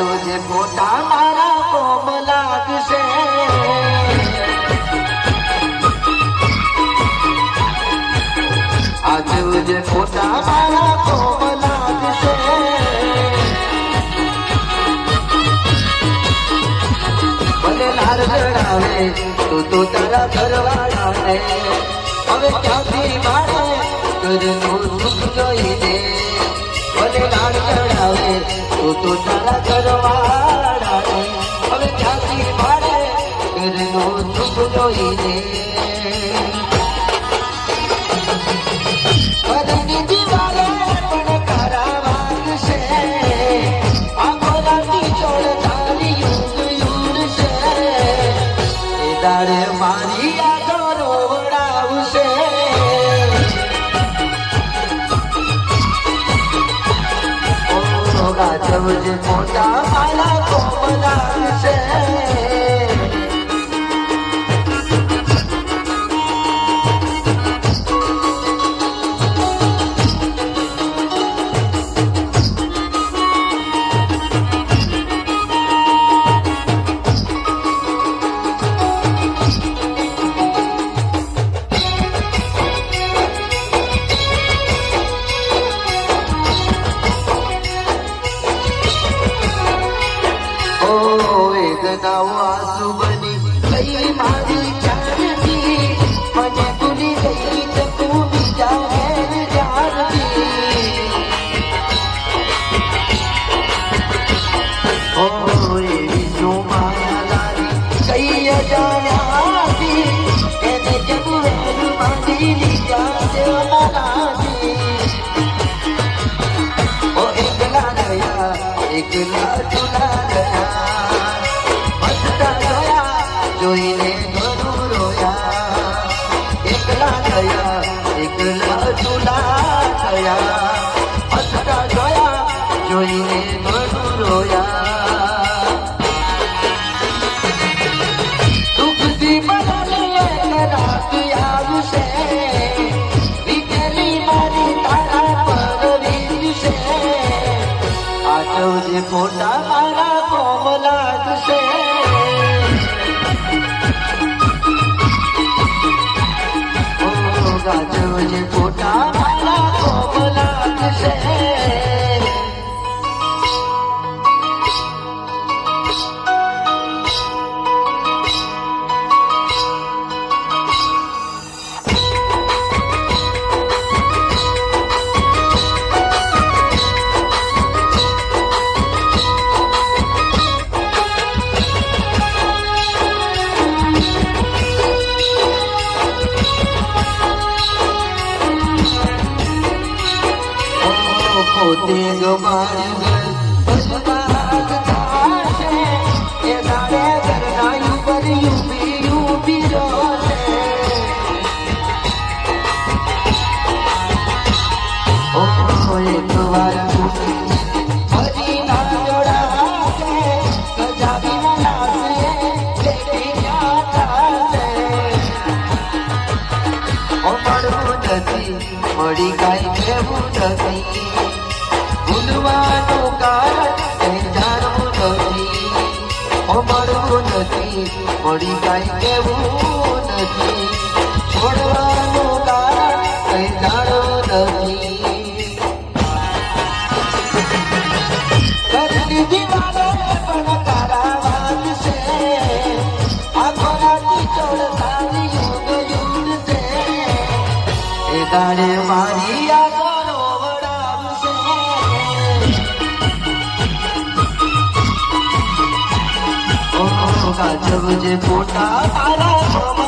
રોજ ગોટા મારા કોમ લાગશે. આજે જે ખોટા મારા કોમ લાગશે. ભલે લાલ ચડાવે તું તો તારા ઘરવાળાને. હવે ક્યાંથી મારે ઘરનું સુખ જોઈને તું તો તારા ઘરવાળાને હવે ક્યાંથી મારે ઘરનું સુખ પણ તારા છે. આખો રાતી ચોળ તારી યુગ યુગ મારી ઓ ગાજવ જે મોટા માલા કોમલા છે વેદનાઓ આસુ બની કઈ મારી જાનકી મને ભૂલી ગઈ તો તું બીજા ઘેર ઓ એકલા ગયા ગયા એકલા ચૂલા ગયા મસ્તા ગયા, જોઈને ઘણું રોયા દુઃખથી મને રાત આવશે વીતેલી મારી તારા પર વીતશે. આટવજે મારા કોમ લાગશે. রাজা যে কোটা મળવું નથી મળી કાંઈ કહેવું નથી. ભૂલવાનું કારણ જાણવું નથી. મળવું નથી મળી કાંઈ કેવું નથી. છોડવાનું કારણ કંઈ જાણો નથી. ઘરની દિવાલો પણ છે. એ તારે મારી યાદો ઓ ગાજવ જે ફોટા